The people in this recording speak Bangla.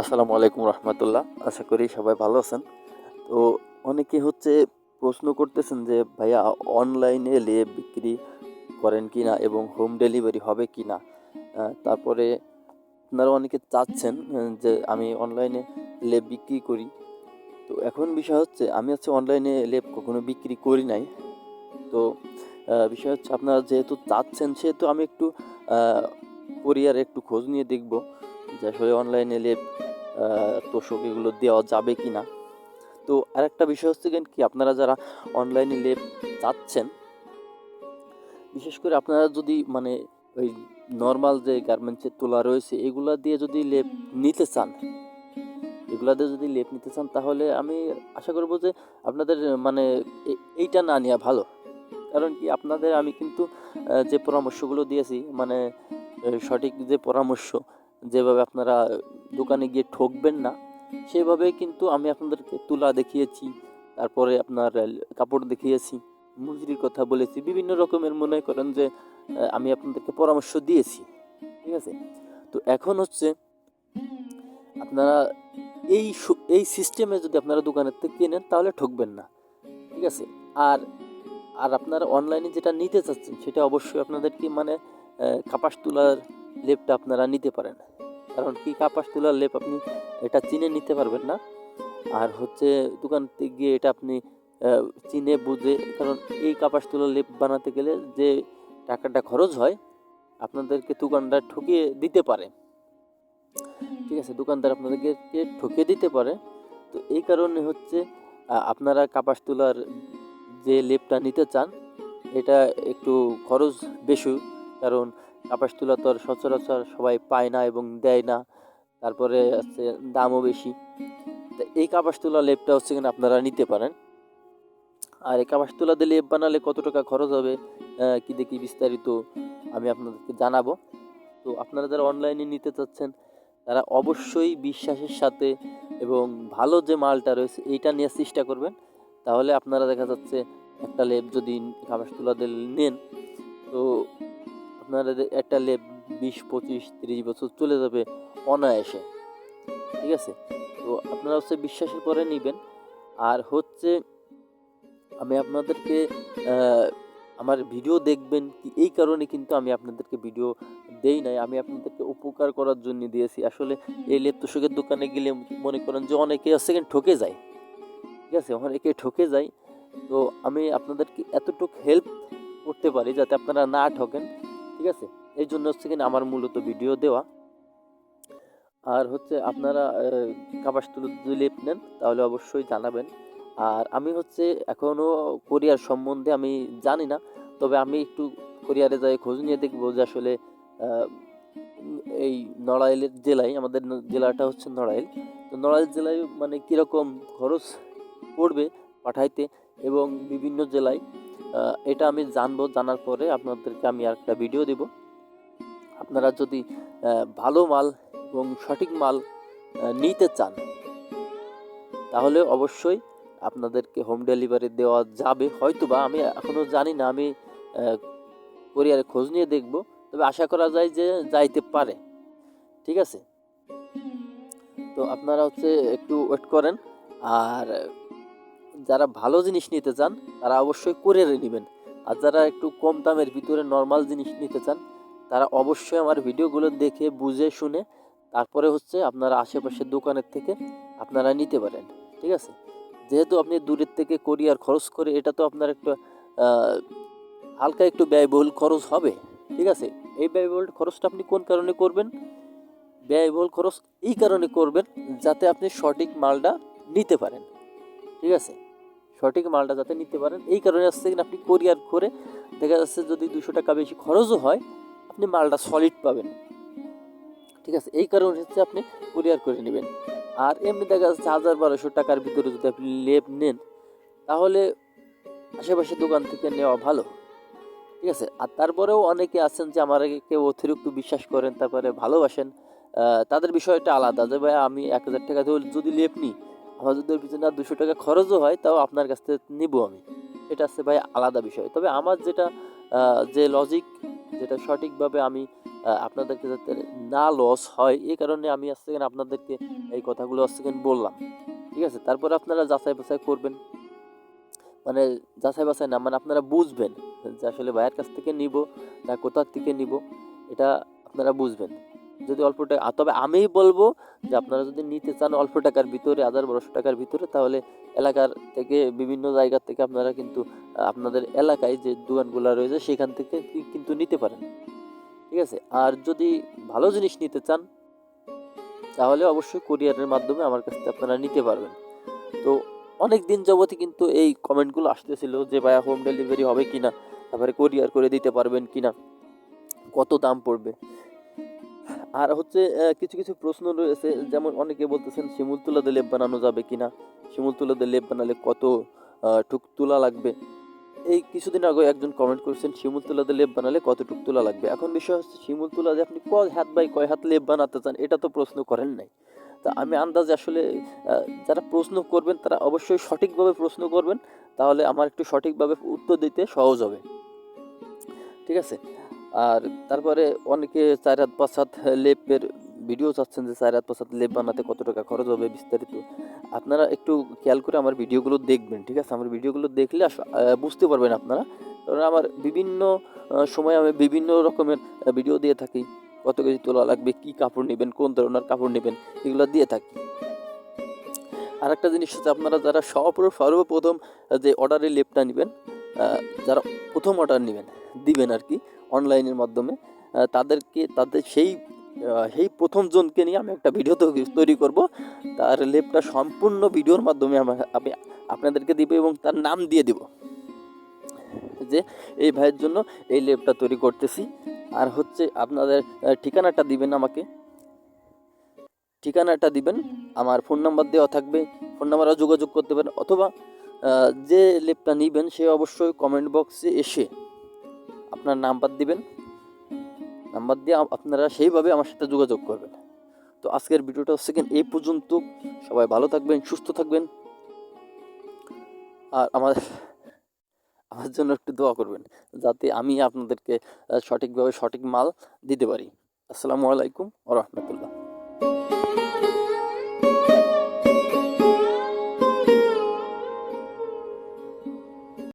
আসসালামু আলাইকুম রহমতুল্লাহ। আশা করি সবাই ভালো আছেন। তো অনেকে হচ্ছে প্রশ্ন করতেছেন যে, ভাইয়া, অনলাইনে লেপ বিক্রি করেন কি না এবং হোম ডেলিভারি হবে কি না? তারপরে আপনারা অনেকে চাচ্ছেন যে আমি অনলাইনে লেপ বিক্রি করি। তো এখন বিষয় হচ্ছে, আমি হচ্ছে অনলাইনে লেপ কখনো বিক্রি করি নাই। তো বিষয় হচ্ছে আপনারা যেহেতু চাচ্ছেন, সেহেতু আমি একটু কোরিয়ার একটু খোঁজ নিয়ে দেখব যে আসলে অনলাইনে লেপ তোষক এগুলো দেওয়া যাবে কি না তো আরেকটা বিষয় হচ্ছে কি, আপনারা যারা অনলাইনে লেপ চাচ্ছেন, বিশেষ করে আপনারা যদি মানে ওই নর্মাল যে গার্মেন্টসের তোলা রয়েছে, এগুলা দিয়ে যদি লেপ নিতে চান, এগুলা দিয়ে যদি লেপ নিতে চান, তাহলে আমি আশা করব যে আপনাদের মানে এইটা না নেওয়া ভালো। কারণ কি, আপনাদের আমি কিন্তু যে পরামর্শগুলো দিয়েছি মানে সঠিক যে পরামর্শ যেভাবে আপনারা দোকানে গিয়ে ঠকবেন না, সেভাবে কিন্তু আমি আপনাদেরকে তুলা দেখিয়েছি, তারপরে আপনার কাপড় দেখিয়েছি মজুরির কথা বলেছি, বিভিন্ন রকমের মনে করেন যে আমি আপনাদেরকে পরামর্শ দিয়েছি, ঠিক আছে? তো এখন হচ্ছে আপনারা এই এই সিস্টেমে যদি আপনারা দোকানের থেকে কেনেন, তাহলে ঠকবেন না, ঠিক আছে? আর আর আপনারা অনলাইনে যেটা নিতে চাচ্ছেন, সেটা অবশ্যই আপনাদেরকে মানে কাপাস তুলার লেপটা আপনারা নিতে পারেন। কারণ কি কাপাস তুলার লেপ আপনি এটা চিনে নিতে পারবেন না। আর হচ্ছে দোকান গিয়ে এটা আপনি চিনে বুঝে, কারণ এই কাপাস তুলার লেপ বানাতে গেলে যে টাকাটা খরচ হয়, আপনাদেরকে দোকানদার ঠকিয়ে দিতে পারে। ঠিক আছে, দোকানদার আপনাদেরকে ঠকিয়ে দিতে পারে। তো এই কারণে হচ্ছে আপনারা কাপাস তুলার যে লেপটা নিতে চান, এটা একটু খরচ বেশি। কারণ কাপাস তুলা তো আর সচরাচর সবাই পায় না এবং দেয় না, তারপরে হচ্ছে দামও বেশি। তো এই কাপাস তুলা লেপটা হচ্ছে কিনা আপনারা নিতে পারেন। আর এই কাপাস তুলা দিয়ে লেপ বানালে কত টাকা খরচ হবে কি দেখি বিস্তারিত আমি আপনাদেরকে জানাব। তো আপনারা যারা অনলাইনে নিতে চাচ্ছেন, তারা অবশ্যই বিশ্বাসের সাথে এবং ভালো যে মালটা রয়েছে, এইটা নেওয়ার চেষ্টা করবেন। তাহলে আপনারা দেখা যাচ্ছে একটা লেপ যদি কাপাস তুলা দিয়ে নেন, তো আপনারা যে একটা লেপ বিশ, পঁচিশ, তিরিশ বছর চলে যাবে অনায়াসে। ঠিক আছে? তো আপনারা হচ্ছে বিশ্বাসের পরে নেবেন। আর হচ্ছে আমি আপনাদেরকে আমার ভিডিও দেখবেন কি, এই কারণে কিন্তু আমি আপনাদেরকে ভিডিও দেই নাই। আমি আপনাদেরকে উপকার করার জন্য দিয়েছি। আসলে এই লেপ তোষকের দোকানে গেলে মনে করেন যে অনেকে সেকেন্ড ঠকে যায়। ঠিক আছে? অনেকে ঠকে যায়। তো আমি আপনাদেরকে এতটুকু হেল্প করতে পারি যাতে আপনারা না ঠকেন। ঠিক আছে? এই জন্য হচ্ছে কিনা আমার মূলত ভিডিও দেওয়া। আর হচ্ছে আপনারা কাপাস তুলো নেন, তাহলে অবশ্যই জানাবেন। আর আমি হচ্ছে এখনও কোরিয়ার সম্বন্ধে আমি জানি না, তবে আমি একটু কোরিয়ারে যাই, খোঁজ নিয়ে দেখব যে আসলে এই নড়াইলের জেলায়, আমাদের জেলাটা হচ্ছে নড়াইল। তো নড়াইল জেলায় মানে কীরকম খরচ পড়বে পাঠাইতে এবং বিভিন্ন জেলায়? এটা আমি জানব, জানার পরে আপনাদেরকে আমি আর একটা ভিডিও দেব। আপনারা যদি ভালো মাল এবং সঠিক মাল নিতে চান, তাহলে অবশ্যই আপনাদেরকে হোম ডেলিভারি দেওয়া যাবে। হয়তো বা আমি এখনও জানি না, আমি কোরিয়ারে খোঁজ নিয়ে দেখব। তবে আশা করা যায় যে যাইতে পারে। ঠিক আছে? তো আপনারা হচ্ছে একটু ওয়েট করেন। আর যারা ভালো জিনিস নিতে চান, তারা অবশ্যই কোরিয়ারে নেবেন। আর যারা একটু কম দামের ভিতরে নর্মাল জিনিস নিতে চান, তারা অবশ্যই আমার ভিডিওগুলো দেখে, বুঝে, শুনে, তারপরে হচ্ছে আপনারা আশেপাশের দোকানের থেকে আপনারা নিতে পারেন। ঠিক আছে? যেহেতু আপনি দূরের থেকে কোরিয়ার খরচ করে, এটা তো আপনার একটা হালকা একটু ব্যয়বহুল খরচ হবে। ঠিক আছে? এই ব্যয়বহুল খরচটা আপনি কোন কারণে করবেন? ব্যয়বহুল খরচ এই কারণে করবেন, যাতে আপনি সঠিক মালটা নিতে পারেন। ঠিক আছে? সঠিক মালটা যাতে নিতে পারেন। এই কারণে আসছে কিনা আপনি কোরিয়ার করে দেখা যাচ্ছে যদি দুশো টাকা বেশি খরচও হয়, আপনি মালটা সলিড পাবেন। ঠিক আছে, এই কারণে হচ্ছে আপনি কুরিয়ার করে নেবেন। আর এমনি দেখা যাচ্ছে হাজার বারোশো টাকার ভিতরে যদি আপনি লেপ নেন, তাহলে আশেপাশে দোকান থেকে নেওয়া ভালো। ঠিক আছে, আর তারপরেও অনেকে আছেন যে আমার কেউ অতিরিক্ত বিশ্বাস করেন, তারপরে ভালোবাসেন। তাদের বিষয়টা আলাদা যে, ভাই, আমি এক হাজার টাকা যদি লেপ নিই আমার পিছনে আর দুশো টাকা খরচও হয়, তাও আপনার কাছ থেকে নিবো আমি। এটা হচ্ছে ভাই আলাদা বিষয়। তবে আমার যেটা যে লজিক যেটা সঠিকভাবে আমি আপনাদেরকে যাতে না লস হয় এই কারণে আমি আজকে আপনাদেরকে এই কথাগুলো আজকে বললাম। ঠিক আছে? তারপরে আপনারা যাচাই বাছাই করবেন। মানে যাচাই বাছাই না মানে আপনারা বুঝবেন যে আসলে ভাইয়ের কাছ থেকে নিব না কোথার থেকে নিব, এটা আপনারা বুঝবেন। যদি অল্প টাকা তবে আমি বলব যে আপনারা যদি নিতে চান অল্প টাকার ভিতরে, হাজার বারোশো টাকার ভিতরে, তাহলে এলাকার থেকে, বিভিন্ন জায়গা থেকে আপনারা কিন্তু আপনাদের এলাকায় যে দোকানগুলো রয়েছে, সেখান থেকে কিন্তু নিতে পারেন। ঠিক আছে? আর যদি ভালো জিনিস নিতে চান, তাহলে অবশ্যই কোরিয়ারের মাধ্যমে আমার কাছ থেকে আপনারা নিতে পারবেন। তো অনেক দিন যাবতই কিন্তু এই কমেন্টগুলো আসতেছিল যে, ভাইয়া, হোম ডেলিভারি হবে কিনা? তারপরে কোরিয়ার করে দিতে পারবেন কিনা? কত দাম পড়বে? আর হচ্ছে কিছু কিছু প্রশ্ন রয়েছে। যেমন অনেকে বলতেছেন শিমুল তুলাতে লেপ বানানো যাবে কিনা? শিমুল তুলাতে লেপ বানালে কত টুক তুলা লাগবে? এই কিছুদিন আগে একজন কমেন্ট করেছেন শিমুল তুলাতে লেপ বানালে কত টুক তুলা লাগবে? এখন বিষয় হচ্ছে শিমুল তুলা যে আপনি কয় হাত বাই কয় হাত লেপ বানাতে চান এটা তো প্রশ্ন করেন নাই। তা আমি আন্দাজে আসলে যারা প্রশ্ন করবেন তারা অবশ্যই সঠিকভাবে প্রশ্ন করবেন। তাহলে আমার একটু সঠিকভাবে উত্তর দিতে সহজ হবে। ঠিক আছে? আর তারপরে অনেকে চার হাত, পাঁচ হাত লেপের ভিডিও চাচ্ছেন যে চার হাত, পাঁচ হাত লেপ বানাতে কত টাকা খরচ হবে বিস্তারিত। আপনারা একটু খেয়াল করে আমার ভিডিওগুলো দেখবেন, ঠিক আছে? আমার ভিডিওগুলো দেখলে বুঝতে পারবেন আপনারা। কারণ আমার বিভিন্ন সময় আমি বিভিন্ন রকমের ভিডিও দিয়ে থাকি। কত কেজি তোলা লাগবে, কী কাপড় নেবেন, কোন ধরনের কাপড় নেবেন, এগুলো দিয়ে থাকি। আর একটা জিনিস হচ্ছে, আপনারা যারা সর্ব সর্বপ্রথম যে অর্ডারে লেপটা নেবেন যারা প্রথম অর্ডার নেবেন দিবেন আর কি, অনলাইনের মাধ্যমে। তাদেরকে, তাদের সেই সেই প্রথম জনকে নিয়ে আমি একটা ভিডিও তৈরি- করব। তার লেপটা সম্পূর্ণ ভিডিওর মাধ্যমে আমি আপনাদেরকে দিব এবং তার নাম দিয়ে দিব। যে, এই ভাইয়ের জন্য এই লেপটা তৈরি করতেছি। আর হচ্ছে আপনাদের ঠিকানাটা দিবেন আমাকে। ঠিকানাটা দিবেন, আমার ফোন নাম্বার দেওয়া থাকবে। ফোন নাম্বারও যোগাযোগ করতে পারেন অথবা যে লেপটা নিবেন সে অবশ্যই কমেন্ট বক্সে এসে আপনার নাম্বার দিবেন। নাম্বার দিয়ে আপনারা সেইভাবে আমার সাথে যোগাযোগ করবেন। তো আজকের ভিডিওটা হচ্ছে কিন এই পর্যন্ত। সবাই ভালো থাকবেন, সুস্থ থাকবেন। আর আমার আমার জন্য একটু দোয়া করবেন, যাতে আমি আপনাদেরকে সঠিকভাবে সঠিক মাল দিতে পারি। আসসালামু আলাইকুম ও রহমতুল্লাহ।